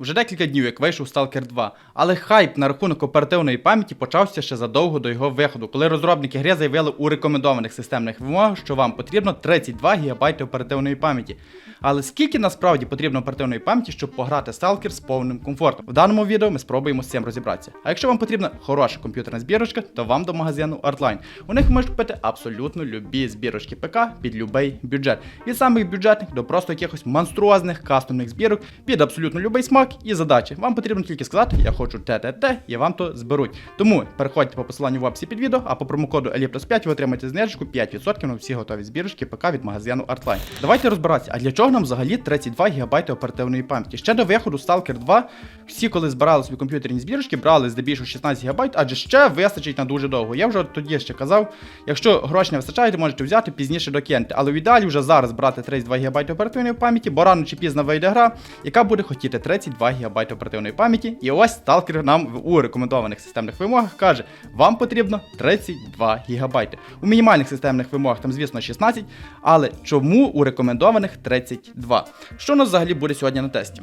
Вже декілька днів, як вийшов Stalker 2, але хайп на рахунок оперативної пам'яті почався ще задовго до його виходу, коли розробники гри заявили у рекомендованих системних вимогах, що вам потрібно 32 ГБ оперативної пам'яті. Але скільки насправді потрібно оперативної пам'яті, щоб пограти Stalker з повним комфортом? В даному відео ми спробуємо з цим розібратися. А якщо вам потрібна хороша комп'ютерна збірочка, то вам до магазину Artline. У них ви можете купити абсолютно любі збірочки ПК під любий бюджет. Від самих бюджетних до просто якихось монструозних кастомних збірок під абсолютно любий смак і задачі. Вам потрібно тільки сказати, я хочу ТТТ, і вам то зберуть. Тому переходьте по посиланню в описі під відео, а по промокоду ELIPLUS5 ви отримаєте знижку 5% на всі готові збірочки ПК від магазину Artline. Давайте розбиратися, а для чого нам взагалі 32 ГБ оперативної пам'яті? Ще до виходу Stalker 2 всі, коли збирали собі комп'ютерні збірочки, брали здебільшого 16 ГБ, адже ще вистачить на дуже довго. Я вже тоді ще казав, якщо грошей не вистачає, то можете взяти пізніше до докинути. Але в ідеалі вже зараз брати 32 ГБ оперативної пам'яті, бо рано чи пізно вийде гра, яка буде хотіти 32 ГБ оперативної пам'яті. І ось Stalker нам у рекомендованих системних вимогах каже, вам потрібно 32 ГБ. У мінімальних системних вимогах там, звісно, 16, але чому у рекомендованих 32? Що у нас взагалі буде сьогодні на тесті?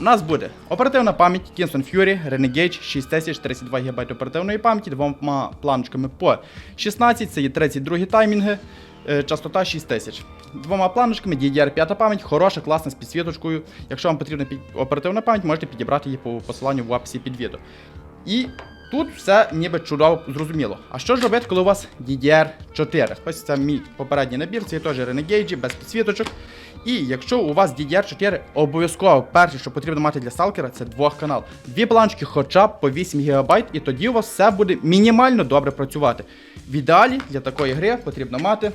У нас буде оперативна пам'ять Kingston Fury Renegade 6032 ГБ оперативної пам'яті двома планочками по 16, це є 32 таймінги, частота 6000. Двома планочками DDR5 пам'ять, хороша, класна з підсвіточкою. Якщо вам потрібна оперативна пам'ять, можете підібрати її по посиланню в описі під відео. І тут все ніби чудово зрозуміло. А що ж робити, коли у вас DDR4? Ось це мій попередній набір, це теж Renegade без підсвіточок. І якщо у вас DDR4, обов'язково перше, що потрібно мати для сталкера, це двох канал. Дві планочки хоча б по 8 ГБ, і тоді у вас все буде мінімально добре працювати. В ідеалі для такої гри потрібно мати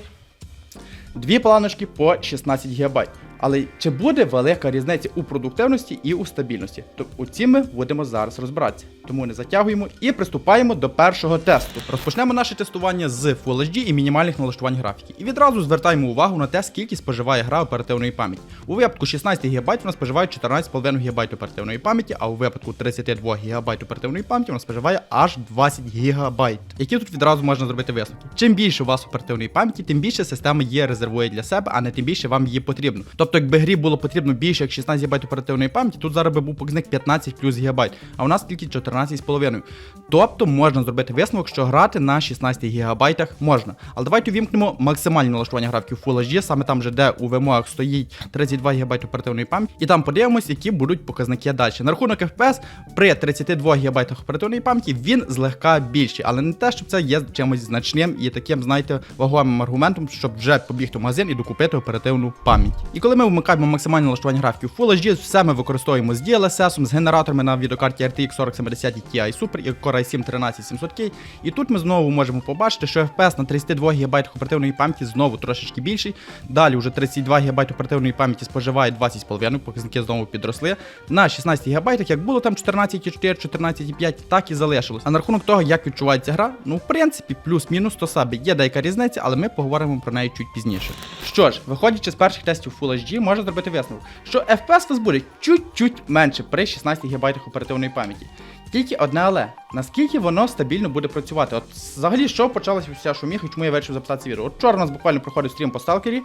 дві планочки по 16 ГБ. Але чи буде велика різниця у продуктивності і у стабільності? То у цім ми будемо зараз розбиратися. Тому не затягуємо і приступаємо до першого тесту. Розпочнемо наше тестування з Full HD і мінімальних налаштувань графіки. І відразу звертаємо увагу на те, скільки споживає гра оперативної пам'яті. У випадку 16 ГБ вона споживає 14,5 ГБ оперативної пам'яті, а у випадку 32 ГБ оперативної пам'яті вона споживає аж 20 ГБ. Які тут відразу можна зробити висновки? Чим більше у вас оперативної пам'яті, тим більше система є резервує для себе, а не тим більше вам її потрібно. Тобто, якби грі було потрібно більше як 16 ГБ оперативної пам'яті, тут зараз би був показник 15 плюс ГБ, а у нас тільки 14,5. Тобто можна зробити висновок, що грати на 16 ГБ можна. Але давайте увімкнемо максимальне налаштування графіки Full HD, саме там же, де у вимогах стоїть 32 ГБ оперативної пам'яті, і там подивимось, які будуть показники далі. На рахунок FPS при 32 ГБ оперативної пам'яті він злегка більший, але не те, щоб це є чимось значним і таким, знаєте, вагомим аргументом, щоб вже побігти в магазин і докупити оперативну пам'ять. І коли ми вмикаємо максимальне налаштування графіки Full HD, все ми використовуємо з DLSS, з генераторами на відеокарті RTX 4070 і Ti Super і Core i7 13700K. І тут ми знову можемо побачити, що FPS на 32 ГБ оперативної пам'яті знову трошечки більший. Далі вже 32 ГБ оперативної пам'яті споживає 20,5, показники знову підросли. На 16 ГБ, як було там 14,4, 14,5, так і залишилось. А на рахунок того, як відчувається гра, ну в принципі, плюс-мінус то сабі. Є деяка різниця, але ми поговоримо про неї чуть пізніше. Що ж, виходячи з перших тестів Full HD, можна зробити висновок, що FPS вас буде чуть-чуть менше при 16 ГБ оперативної пам'яті. Тільки одне але. Наскільки воно стабільно буде працювати? От взагалі, що почалася вся шуміха, і чому я вирішив записати відео? От вчора у нас буквально проходив стрім по сталкері,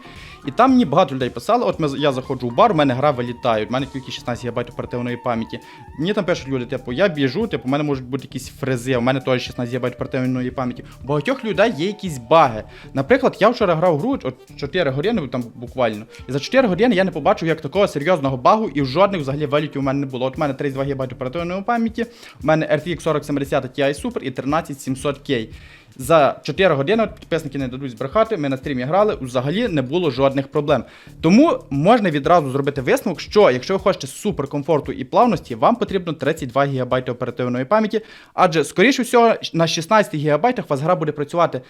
і там мені багато людей писали, от ми, я заходжу в бар, у мене гра вилітає, у мене тільки 16 ГБ оперативної пам'яті. Мені там пишуть люди, типу, я біжу, типу, у мене можуть бути якісь фрези, у мене теж 16 ГБ оперативної пам'яті. У багатьох людей є якісь баги. Наприклад, я вчора грав гру, от 4 години там буквально. І за 4 години я не побачив як такого серйозного багу, і жодних взагалі вилітів у мене не було. От у мене 32 ГБ оперативної пам'яті, у мене RTX 4070 Ti Super і 13700K. За 4 години підписники не дадуть збрехати. Ми на стрімі грали, взагалі не було жодних проблем. Тому можна відразу зробити висновок, що якщо ви хочете супер комфорту і плавності, вам потрібно 32 ГБ оперативної пам'яті, адже, скоріше всього, на 16 ГБ у вас гра буде працювати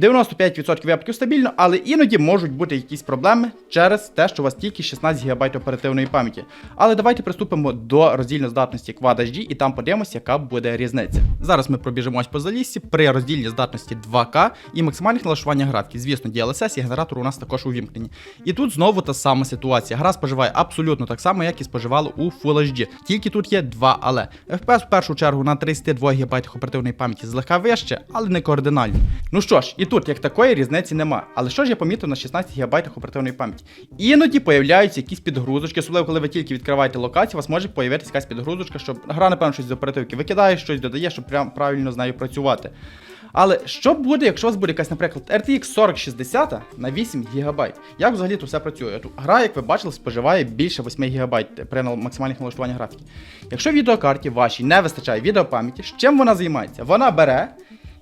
95% випадків стабільно, але іноді можуть бути якісь проблеми через те, що у вас тільки 16 ГБ оперативної пам'яті. Але давайте приступимо до роздільної здатності Quad HD і там подивимося, яка буде різниця. Зараз ми пробіжимось по залізці при роздільній здатності 2К і максимальних налаштування графіки. Звісно, DLSS і генератор у нас також увімкнені. І тут знову та сама ситуація. Гра споживає абсолютно так само, як і споживала у Full HD. Тільки тут є два але. FPS в першу чергу на 32 ГБ оперативної пам'яті злегка вище, але не кардинально. Ну що ж, і тут, як такої, різниці нема. Але що ж я помітив на 16 ГБ оперативної пам'яті? Іноді появляються якісь підгрузочки, особливо коли ви тільки відкриваєте локацію, у вас може появитися якась підгрузочка, щоб гра, напевно, щось з оперативки викидає, щось додає, щоб прям правильно з нею працювати. Але що буде, якщо у вас буде якась, наприклад, RTX 4060 на 8 ГБ? Як взагалі тут все працює? Гра, як ви бачили, споживає більше 8 ГБ при максимальних налаштуваннях графіки. Якщо відеокарті вашій не вистачає відеопам'яті, з чим вона займається? Вона бере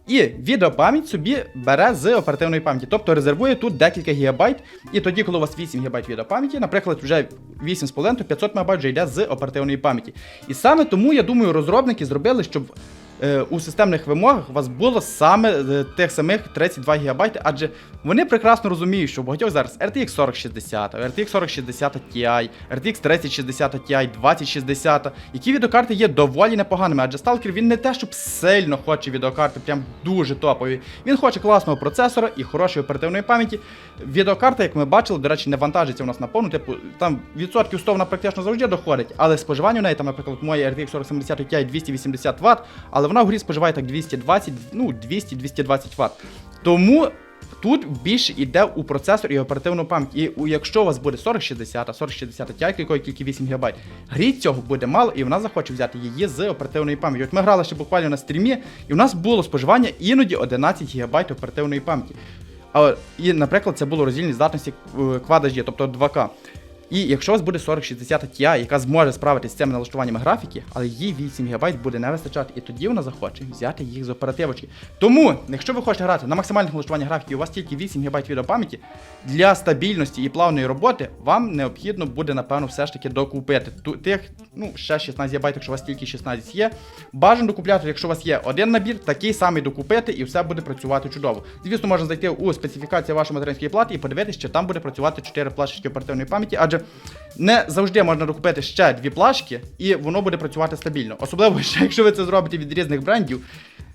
і відеопам'ять собі бере з оперативної пам'яті, тобто резервує тут декілька гігабайт, і тоді, коли у вас 8 гігабайт відеопам'яті, наприклад, вже 8,5, то 500 МБ вже йде з оперативної пам'яті. І саме тому, я думаю, розробники зробили, щоб у системних вимогах у вас було саме е, тих самих 32 ГБ, адже вони прекрасно розуміють, що у багатьох зараз RTX 4060, RTX 4060 Ti, RTX 3060 Ti, 2060, які відеокарти є доволі непоганими, адже Stalker він не те, щоб сильно хоче відеокарти, прям дуже топові. Він хоче класного процесора і хорошої оперативної пам'яті. Відеокарта, як ми бачили, до речі, не вантажиться у нас на повну, типу, там відсотків 100 вона практично завжди доходить, але споживання у неї, там, наприклад, моє RTX 4070 Ti 280 Вт, але вона в грі споживає так 220, ну 200-220 Вт. Тому тут більше йде у процесор і оперативну пам'ять. І якщо у вас буде 4060, 4060 Ti, якої тільки 8 ГБ, грі цього буде мало, і вона захоче взяти її з оперативної пам'яті. От ми грали ще буквально на стрімі, і у нас було споживання іноді 11 ГБ оперативної пам'яті. І, наприклад, це було роздільні здатності е, Quad HD, тобто 2К. І якщо у вас буде 4060 Ti, яка зможе справитися з цими налаштуваннями графіки, але їй 8 ГБ буде не вистачати, і тоді вона захоче взяти їх з оперативочки. Тому, якщо ви хочете грати на максимальних налаштуваннях графіки, у вас тільки 8 ГБ відеопам'яті, для стабільності і плавної роботи вам необхідно буде, напевно, все ж таки докупити. Тих, ну, ще 16 ГБ, якщо у вас тільки 16 є. Бажано докупляти, якщо у вас є один набір, такий самий докупити, і все буде працювати чудово. Звісно, можна зайти у специфікацію вашої материнської плати і подивитися, чи там буде працювати 4 плашечки оперативної пам'яті, адже не завжди можна докупити ще дві плашки, і воно буде працювати стабільно. Особливо, ще якщо ви це зробите від різних брендів.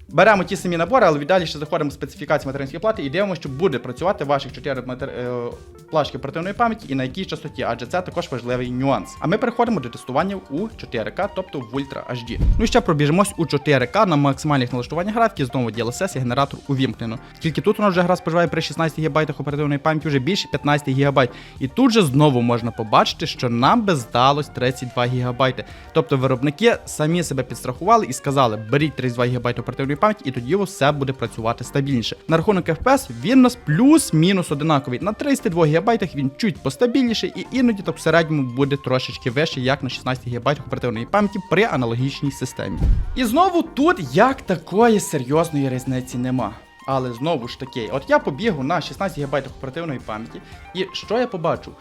Беремо ті самі набори, але віддалі ще заходимо в специфікацію материнської плати і дивимося, що буде працювати ваших 4 матер... е, плашки оперативної пам'яті і на якій частоті, адже це також важливий нюанс. А ми переходимо до тестування у 4К, тобто в Ultra HD. Ну і ще пробіжимось у 4К на максимальних налаштуваннях графіки, знову DLSS і генератор увімкнено. Тільки тут у нас вже гра споживає при 16 ГБ оперативної пам'яті вже більше 15 ГБ. І тут же знову можна побачити, що нам би здалось 32 ГБ. Тобто виробники самі себе підстрахували і сказали, беріть 32 ГБ оперативної пам'яті, і тоді все буде працювати стабільніше. На рахунок FPS він у нас плюс-мінус одинаковий. На 32 ГБ він чуть постабільніший і іноді так в середньому буде трошечки вище, як на 16 ГБ оперативної пам'яті при аналогічній системі. І знову тут як такої серйозної різниці нема. Але знову ж таки, от я побігу на 16 ГБ оперативної пам'яті, і що я побачу?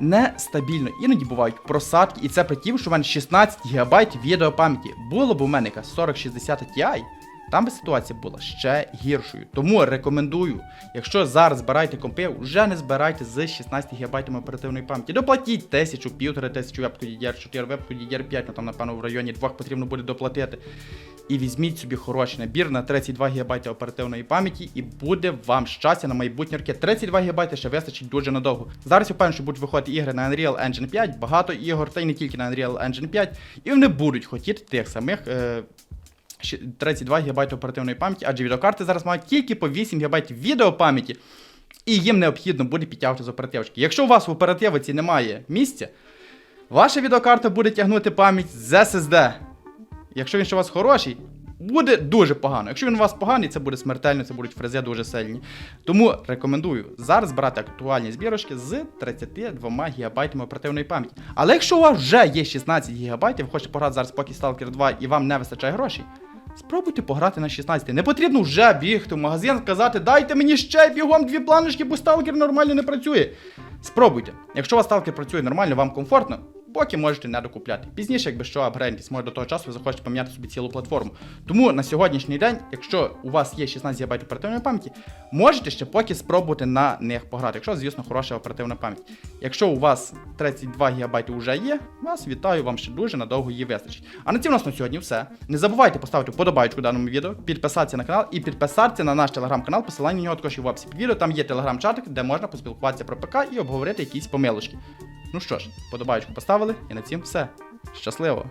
Нестабільно. Іноді бувають просадки, і це при тім, що в мене 16 ГБ відеопам'яті. Було б у мене якась 4060 Ti, там би ситуація була ще гіршою. Тому рекомендую, якщо зараз збираєте компи, вже не збирайте з 16 ГБ оперативної пам'яті. Доплатіть тисячу, півтори тисячу вебку DDR4, вебку DDR5, ну там, напевно, в районі двох потрібно буде доплатити. І візьміть собі хороший набір на 32 ГБ оперативної пам'яті, і буде вам щастя на майбутні роки. 32 ГБ ще вистачить дуже надовго. Зараз я впевнений, що будуть виходити ігри на Unreal Engine 5, багато ігор, та й не тільки на Unreal Engine 5, і вони будуть хотіти тих самих. Е- 32 ГБ оперативної пам'яті, адже відеокарти зараз мають тільки по 8 ГБ відеопам'яті, і їм необхідно буде підтягувати з оперативочки. Якщо у вас в оперативці немає місця, ваша відеокарта буде тягнути пам'ять з SSD. Якщо він ще у вас хороший, буде дуже погано. Якщо він у вас поганий, це буде смертельно, це будуть фрези дуже сильні. Тому рекомендую зараз брати актуальні збірочки з 32 ГБ оперативної пам'яті. Але якщо у вас вже є 16 ГБ, ви хочете пограти зараз поки Stalker 2 і вам не вистачає грошей, спробуйте пограти на 16. Не потрібно вже бігти в магазин, сказати, дайте мені ще бігом дві планочки, бо сталкер нормально не працює. Спробуйте. Якщо у вас сталкер працює нормально, вам комфортно, поки можете не докупляти. Пізніше, якби що апгрейдитесь, може до того часу ви захочете поміняти собі цілу платформу. Тому на сьогоднішній день, якщо у вас є 16 ГБ оперативної пам'яті, можете ще поки спробувати на них пограти, якщо, звісно, хороша оперативна пам'ять. Якщо у вас 32 ГБ вже є, вас вітаю, вам ще дуже надовго її вистачить. А на цьому у нас на сьогодні все. Не забувайте поставити вподобайку даному відео, підписатися на канал і підписатися на наш телеграм-канал. Посилання на нього також є в описі під відео. Там є телеграм-чатик, де можна поспілкуватися про ПК і обговорити якісь помилочки. Ну що ж, подобаючку поставили, і на цім все. Щасливо!